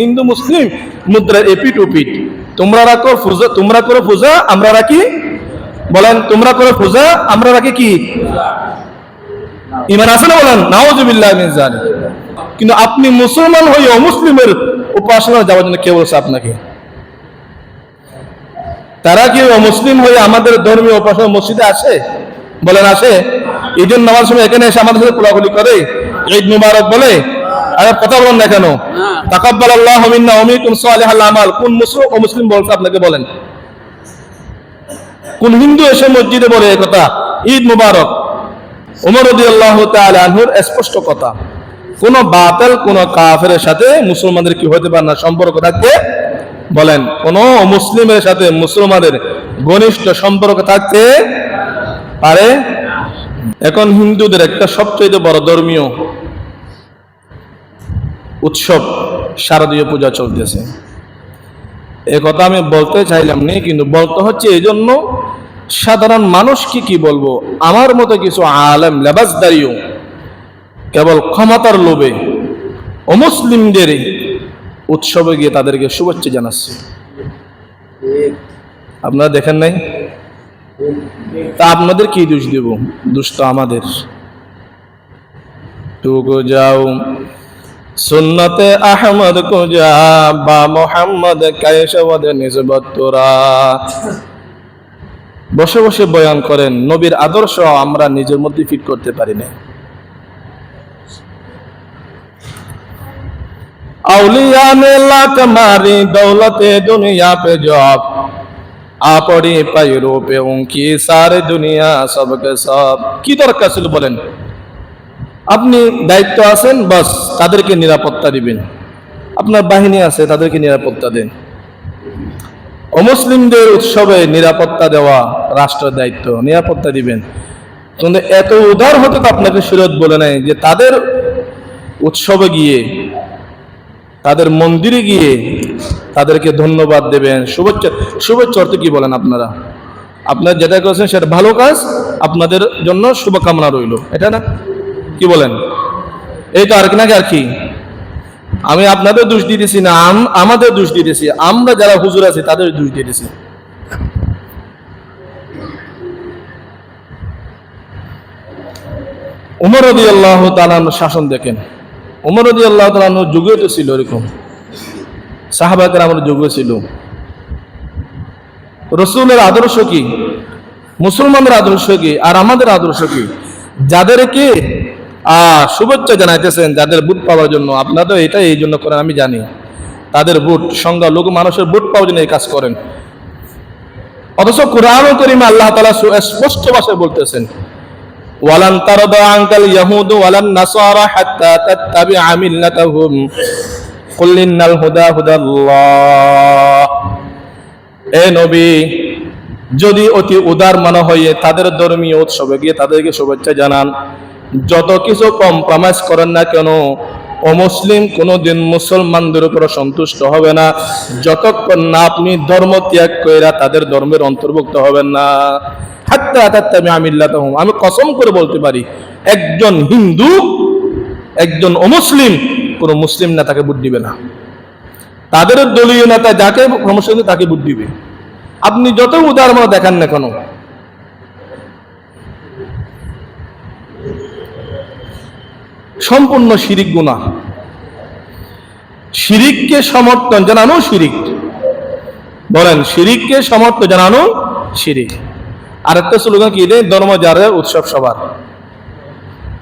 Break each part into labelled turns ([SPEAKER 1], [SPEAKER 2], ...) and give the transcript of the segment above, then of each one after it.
[SPEAKER 1] হিন্দু, মুসলিম মুদ্রার AP two তোমরা রাখো পূজা তোমরা করো পূজা আমরা রাখি। বলেন, তোমরা করো পূজা আমরা রাখি কি? ইমান আছে না বলেন? নাওজুবিল্লাহ জালিক কিন্তু আপনি মুসলমান হয়ে অমুসলিমের উপাসনা যাওয়ার জন্য কে বলছে আপনাকে? তারা কি অমুসলিম হয়ে আমাদের ধর্মীয় উপাসনা মসজিদে আসে? বলেন, আসে। ঈদ নামাজ সময় এখানে এসে আমাদের সাথে কোলাকুলি করে। ঈদ মুবারক বলে। আরে কথা বলেন না কেন? তাকাব্বাল আল্লাহ মিন্না সালিহাল আমাল। কোন মুসলিম ও মুসলিম বলছে আপনাকে বলেন? কোন হিন্দু এসে মসজিদে বলে কথা? ঈদ মুবারক। উমর রাদিয়াল্লাহু তাআলা আনহুর স্পষ্ট কথা। কোন বাতিল কোন কাফেরের সাথে মুসলমানদের কি হতে পারে না? সম্পর্ক থাকতে বলেন। কোন মুসলিমের সাথে মুসলমানের ঘনিষ্ঠ সম্পর্ক থাকতে পারে? এখন হিন্দুদের একটা সবচেয়ে বড় ধর্মীয় উৎসব, শারদীয় পূজা চলতেছে। এ কথা আমি বলতে চাইলাম নি, কিন্তু বলতে হচ্ছে এই জন্য সাধারণ মানুষকে কি বলব? আমার মতো কিছু আলেম, লেবাসদারিও, কেবল ক্ষমতার লোভে অমুসলিমদের উৎসবে গিয়ে তাদেরকে শুভেচ্ছা জানাচ্ছে। আপনারা দেখেন নাই? তা আপনাদের কি দোষ দেব? দোষ তো আমাদের। টুকু যাও। সুন্নতে আহমদ কুজা বা মোহাম্মদ কায়েশবদ নিজবত্তরা বসে বসে বয়ান করেন, নবীর আদর্শ আমরা নিজের মধ্যে ফিট করতে পারি না আউলিয়া মে লাত মারি দৌলতে দুনিয়া পে জব আপনি পাই রূপে উঙ্কি সারে দুনিয়া সবকে সব। কি দরকার ছিল বলেন? আপনি দায়িত্ব আছেন, বাস তাদেরকে নিরাপত্তা দিবেন। আপনার বাহিনী আছে, তাদেরকে নিরাপত্তা দেন। অমুসলিমদের উৎসবে নিরাপত্তা দেওয়া রাষ্ট্রের দায়িত্ব, নিরাপত্তা দিবেন। কিন্তু এত উদার হতে তো আপনাকে সুরত বলে নাই যে তাদের উৎসবে গিয়ে, তাদের মন্দিরে গিয়ে তাদেরকে ধন্যবাদ দেবেন। শুভেচ্ছা শুভেচ্ছা অর্থ কি বলেন আপনারা? আপনার যেটা করেছেন সেটা ভালো কাজ, আপনাদের জন্য শুভকামনা রইল। এটা না? কি বলেন? এই তো আর কি, নাকি আর কি? আমি আপনাদের দোষ দিতেছি না, আম- আমাদের দোষ দিতেছি। আমরা যারা হুজুর আছি, তাদের দোষ দিতেছি। উমর রদি আল্লাহ তালান শাসন দেখেন। উমর রদি আল্লাহ তালানোর যুগে তো ছিল এরকম। সাহাবাকের আমার যুগে ছিল। রসুলের আদর্শ কি? মুসলমানদের আদর্শ কি? আর আমাদের আদর্শ কি? যাদেরকে আহ শুভেচ্ছা জানাইতেছেন যাদের বুট পাওয়ার জন্য। আপনারা তো এটা এই জন্য করেন, আমি জানি। তাদের বুট সংজ্ঞা লোক, মানুষের বুট পাওয়ার জন্য এই কাজ করেন। অথচ কোরআন করিমে আল্লাহ তালা স্পষ্ট ভাষায় বলতেছেন, ওয়ালান তারদা আঙ্কাল ইয়াহুদ ওয়ালান নাসারা হাত্তা তাত্তাবিআ মিল্লাতাহুম, কুল ইন্নাল হুদা হুদাল্লাহ। এ নবী, যদি অতি উদার মনে হয়ে তাদের ধর্মীয় উৎসবে গিয়ে তাদেরকে শুভেচ্ছা জানান। যত কিছু কম্প্রোমাইজ করেন না কেন, অমুসলিম কোনোদিন মুসলমানদের উপর সন্তুষ্ট হবে না। যতক্ষণ না আপনি ধর্ম ত্যাগ কইরা তাদের ধর্মের অন্তর্ভুক্ত হবেন না। হাত্তা হাত্তা আমি আমিল্লাতাহুম। আমি কসম করে বলতে পারি, একজন হিন্দু, একজন অমুসলিম, কোনো মুসলিম নেতাকে ভোট দিবে না। তাদের দলীয় নেতা যাকে সমস্যা তাকে ভোট দিবে। আপনি যত উদাহরণ দেখান না কেন সম্পূর্ণ শিরিক গুণা শিরিককে সমর্থন, জানানো শিরিক। বলেন, শিরিককে সমর্থন, জানানো শিরিক। আর একটা স্লোগান কি ধর্ম যার যার উৎসব সবার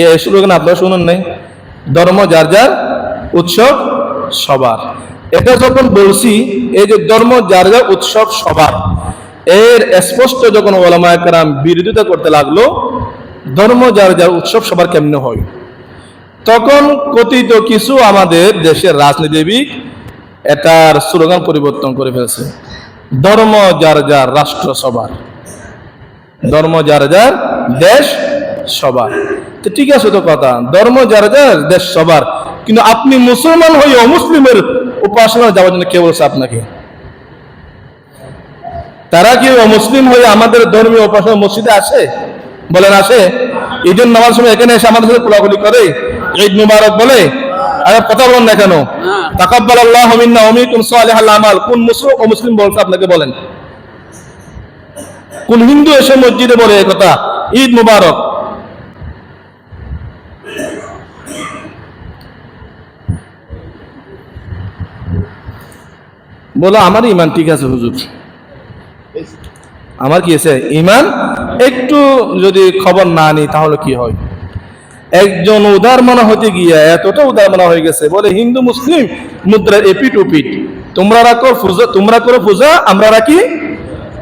[SPEAKER 1] এই স্লোগান আপনারা শুনুন নাই। ধর্ম যার যার উৎসব সবার এটা যখন বলছি, এই যে ধর্ম যার যার উৎসব সবার এর স্পষ্ট যখন ওলামা একরাম বিরোধিতা করতে লাগল ধর্ম যার যার উৎসব সবার কেমনে হয়? তখন কথিত কিছু আমাদের দেশের রাজনীতিবিদ এটার স্লোগান পরিবর্তন করে ফেলছে। ধর্ম যার যার রাষ্ট্র সবার। ধর্ম যার যার দেশ সবার। তো ঠিক আছে তো কথা। ধর্ম যার যার দেশ সবার। কিন্তু আপনি মুসলমান হয়ে অমুসলিমের উপাসনা যাওয়ার জন্য কে বলছে আপনাকে? তারা কি মুসলিম হয়ে আমাদের ধর্মীয় উপাসনা মসজিদে আসে? বলেন আসে। এই জন্য নামাজ সময় এখানে এসে আমাদের সাথে কোলাকুলি করে। ঈদ মুবারক বলে আরে কথা বলেন না কেন?
[SPEAKER 2] হ্যাঁ।
[SPEAKER 1] তাকাব্বাল আল্লাহ মিন্না সালিহাল আমাল। কোন মুসলিম ও মুসলিম বলছে আপনাকে বলেন। কোন হিন্দু এসে মসজিদে বলে এই কথা ঈদ মুবারক। বলো আমার ইমান ঠিক আছে হুজুর। আমার কি আছে? ইমান একটু যদি খবর না নিই তাহলে কি হয়? একজন উদার মনা হতে গিয়ে এতটা উদার মনা হয়ে গেছে, বলে হিন্দু, মুসলিম মুদ্রা এপিট ওপিট তোমরা রাখো পূজা তোমরা করো পূজা আমরা রাখি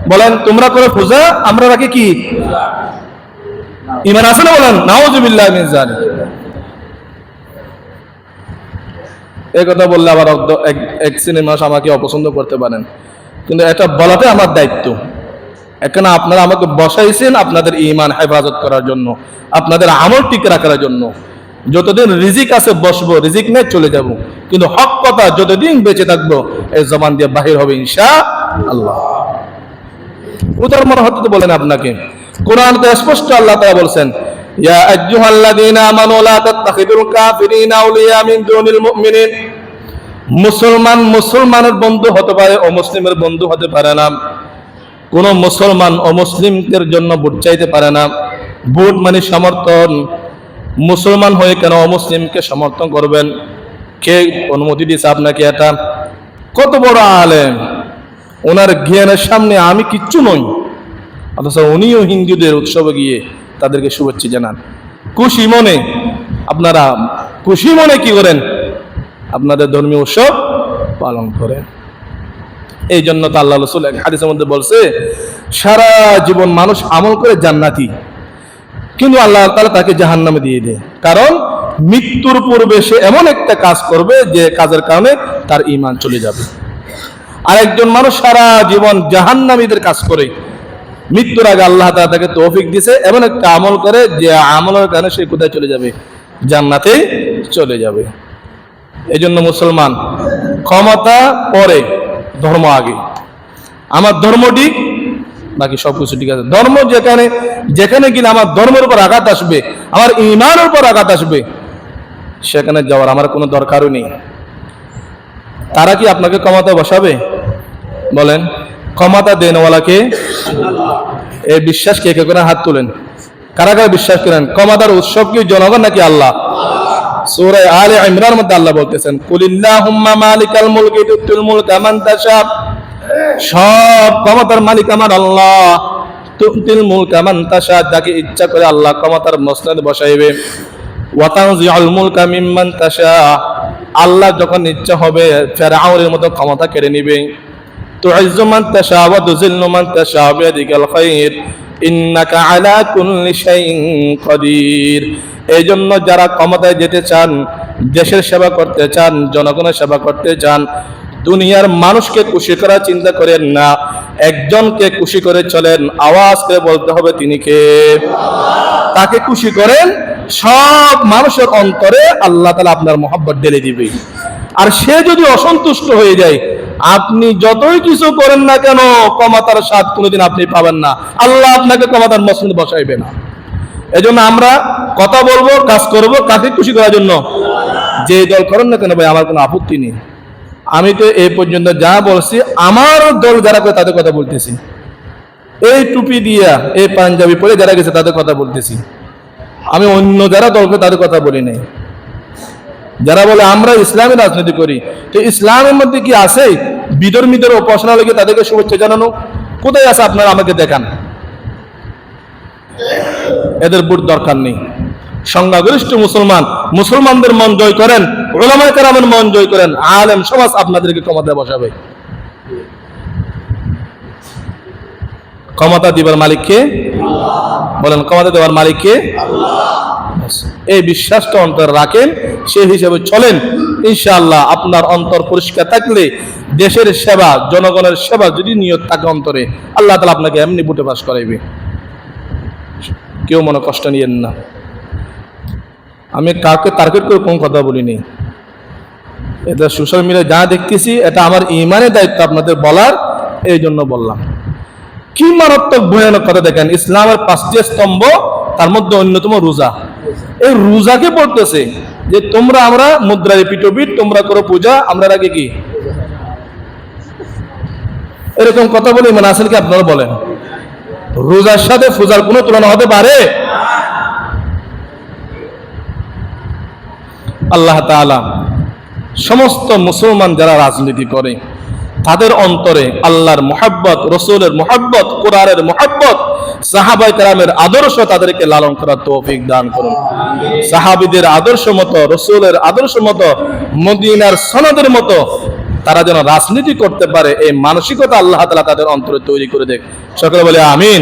[SPEAKER 1] বলেন, তোমরা করো পূজা আমরা রাখি কি ইমান আছে না বলেন? নাওজুবিল্লাহ জালিক এই কথা বললে আবার এক- মানুষ আমাকে অপছন্দ করতে পারেন। কিন্তু এটা বলাতে আমার দায়িত্ব। এখানে আপনারা আমাকে বসাইছেন আপনাদের ইমান হেফাজত করার জন্য, আপনাদের আমল ঠিক রাখার জন্য। যতদিন রিজিক আছে বসবো, রিজিক নেই চলে যাব। কিন্তু হক কথা যতদিন বেঁচে থাকব, এই জবান দিয়ে বাহির হবে ইনশা আল্লাহ উদার মনে হতে বলেন আপনাকে, কোরআন তো স্পষ্ট আল্লাহ তাআলা বলছেন মুসলমান মুসলমানের বন্ধু হতে পারে অমুসলিমের বন্ধু হতে পারে না। কোন মুসলমান অমুসলিমদের জন্য ভোট চাইতে পারে না। ভোট মানে সমর্থন। মুসলমান হয়ে কেন অমুসলিমকে সমর্থন করবেন? কে অনুমতি দিয়েছে আপনাকে এটা? কত বড় আলেম। ওনার জ্ঞানের সামনে আমি কিচ্ছু নই। অথচ উনিও হিন্দুদের উৎসবে গিয়ে তাদেরকে শুভেচ্ছা জানান। খুশি মনে। আপনারা খুশি মনে কি করেন? আপনাদের ধর্মীয় উৎসব পালন করেন। এই জন্য তো আল্লাহ রসুল হাদিসের মধ্যে বলছে, সারা জীবন মানুষ আমল করে জান্নাতি। কিন্তু আল্লাহ তাআলা তাকে জাহান্নামে দিয়ে দেয়। কারণ মৃত্যুর পূর্বে সে এমন একটা কাজ করবে যে কাজের কারণে তার ইমান চলে যাবে। আর একজন মানুষ সারা জীবন জাহান্নামীদের কাজ করে। মৃত্যুর আগে আল্লাহ তাআলা তাকে তৌফিক দিছে, এমন একটা আমল করে যে আমলের কারণে সে কোথায় চলে যাবে? জান্নাতে চলে যাবে। এই জন্য মুসলমান, ক্ষমতা পরে ধর্ম আগে। আমার ধর্ম ঠিক, বাকি সব কিছু ঠিক আছে। ধর্ম যেখানে যেখানে কিনা আমার ধর্মের উপর আঘাত আসবে, আমার ইমানের উপর আঘাত আসবে, সেখানে যাওয়ার আমার কোনো দরকারও নেই। তারা কি আপনাকে ক্ষমতা বসাবে? বলেন, ক্ষমতা দেনওয়ালাকে এই বিশ্বাস কে কে করে হাত তুলেন? কারা কারা বিশ্বাস করেন? ক্ষমতার উৎসব কি জনগণ নাকি আল্লাহ? সূরা আলে ইমরান মধ্যে আল্লাহ বলতেছেন কুলিল্লাহুম্মা মালিকাল মুলকি তুতুল মুলকা মান তাশা সব ক্ষমতার মালিক আমার আল্লাহ তুতিল মুলকা মান তাশা যাকে ইচ্ছা করে আল্লাহ ক্ষমতার মসনদ বসাইবে ওয়াতানজিউল মুলকা মিম্মান তাশা আল্লাহ যখন ইচ্ছা হবে ফেরাউনের মতো ক্ষমতা কেড়ে নিবে تعز من تشاء وتذل من تشاء بيدك الخير إنك على كل شيء قدير এই জন্য যারা ক্ষমতায় যেতে চান, দেশের সেবা করতে চান, জনগণের সেবা করতে চান, দুনিয়ার মানুষকে খুশি করার চিন্তা করেন না। একজনকে খুশি করে চলেন, আওয়াজ করে বলতে হবে, তিনি কে? তাকে খুশি করেন, সব মানুষের অন্তরে আল্লাহ তালা আপনার মহব্বত ঢেলে দিবে। আর সে যদি অসন্তুষ্ট হয়ে যায়, আপনি যতই কিছু করেন না কেন, ক্ষমতার স্বাদ কোনোদিন আপনি পাবেন না। আল্লাহ আপনাকে ক্ষমতার মসজিদ বসাইবে না। এজন্য আমরা কথা বলব, কাজ করব, কাকে খুশি করার জন্য? যে দল করেন না কেন ভাই, আমার কোনো আপত্তি নেই। আমি তো এই পর্যন্ত যা বলছি, আমার দল যারা করে তাদের কথা বলতেছি। এই টুপি দিয়া, এই পাঞ্জাবি পরে যারা গেছে তাদের কথা বলতেছি। আমি অন্য যারা দল করে তাদের কথা বলি নাই। যারা বলে, আমরা ইসলামী রাজনীতি করি। তো ইসলামের মধ্যে কি আছে? বিধর্মীদের উপাসনা লেগে তাদেরকে শুভেচ্ছা জানানো। কোথায় আছে আপনারা আমাকে দেখান? এদের বুট দরকার নেই। সংখ্যাগরিষ্ঠ মুসলমান, মুসলমানদের মন জয় করেন ওলামায় কারামের মন জয় করেন, আলেম সমাজ আপনাদেরকে ক্ষমতায় বসাবে। ক্ষমতা দিবার মালিককে বলেন, ক্ষমতা দেওয়ার মালিককে এই বিশ্বাসটা অন্তর রাখেন সেই হিসেবে চলেন। ইনশাআল্লাহ আপনার অন্তর পরিষ্কার থাকলে দেশের সেবা, জনগণের সেবা যদি নিয়ত থাকে অন্তরে, আল্লাহ তালা আপনাকে এমনি বুটে পাস করাইবে। কেউ মনে কষ্ট নিয়েন না। আমি কাউকে টার্গেট করে কোন কথা বলিনি। এটা সোশ্যাল মিডিয়ায় যা দেখতেছি, এটা আমার ইমানের দায়িত্ব আপনাদের বলার, এই জন্য বললাম। কি মারাত্মক ভয়ানক কথা দেখেন, ইসলামের পাঁচটি স্তম্ভ, তার মধ্যে অন্যতম রোজা। এই রোজাকে পড়তেছে যে তোমরা আমরা মুদ্রায় পিটোপিট তোমরা করো পূজা, আমরা আগে কি? এরকম কথা বলে ইমান আসেলকে আপনারা বলেন? রোজার সাথে পূজার কোনো তুলনা হতে পারে? আল্লাহ তাআলা সমস্ত মুসলমান যারা রাজনীতি করে, তাদের অন্তরে আল্লাহর মোহাব্বত, রসুলের মোহাব্বত, কোরআনের মোহাব্বত সাহাবাই কালামের আদর্শ তাদেরকে লালন করার তৌফিক দান করুন। সাহাবিদের আদর্শ মতো, রসুলের আদর্শ মতো, মদিনার সনদের মতো তারা যেন রাজনীতি করতে পারে, এই মানসিকতা আল্লাহ তালা তাদের অন্তরে তৈরি করে দেখ। সকলে বলে আমিন।